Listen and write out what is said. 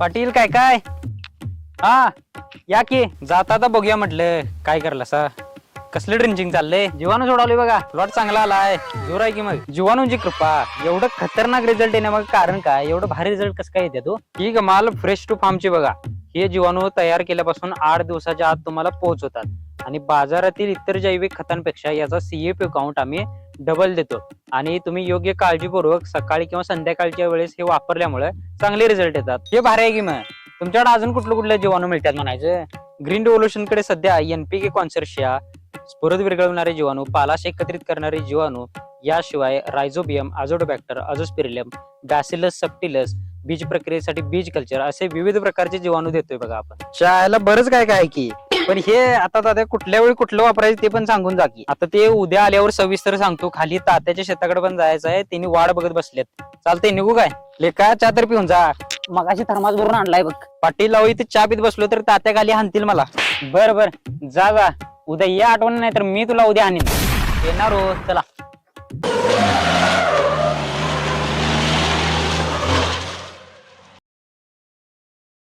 पाटील काय काय? हा या की. जाता आता बघूया म्हटलं. काय करला सा कसलं ड्रिंचिंग चाललंय? जीवाणू सोडवले बघा. प्लॉट चांगला आलाय. जोर आहे की मग? जीवाणूंची कृपा. एवढं खतरनाक रिझल्ट येण्यामागे कारण काय? एवढं भारी रिझल्ट कसं काय येते तू? ही माल फ्रेश टू फार्मची बघा. हे जीवाणू तयार केल्यापासून आठ दिवसाच्या आत तुम्हाला पोहोचवतात. आणि बाजारातील इतर जैविक खतांपेक्षा याचा सीएपी काउंट आम्ही डबल देतो. आणि तुम्ही योग्य काळजीपूर्वक सकाळी किंवा संध्याकाळच्या वेळेस हे वापरल्यामुळे चांगले रिझल्ट येतात. हे भारी आहे की मग. तुमच्याकडे अजून कुठलं कुठलं जीवाणू मिळतात म्हणायचं? ग्रीन रिव्होल्युशनकडे सध्या एनपीके कॉन्सर्शिया स्फुरद विरघळवणारे जीवाणू पालाश एकत्रित करणारे जीवाणू याशिवाय रायझोबियम आझोडोबॅक्टर अजोस्पिरिलियम बॅसिलस सप्टिलस बीज प्रक्रियेसाठी बीज कल्चर असे विविध प्रकारचे जीवाणू देतोय बघा आपण. शाळेला बरंच काय काय आहे की? पण हे आता दादा कुठल्या वेळी कुठलं वापरायचं ते पण सांगून जा की. आता ते उद्या आल्यावर सविस्तर सांगतो. खाली तात्याच्या शेताकडे पण जायचं आहे. त्यांनी वाट बघत बसलेत. चालतंय निघू काय? लेका चहा तर पिऊन जा. मगाशी थर्मास भरून आणलाय बघ. पाटील लावू इथे चहा पित बसलो तर तात्या खाली हाणतील मला. बर बर. जा जा. उद्या या आठवण नाही तर मी तुला उद्या आणीन येणार हो. चला.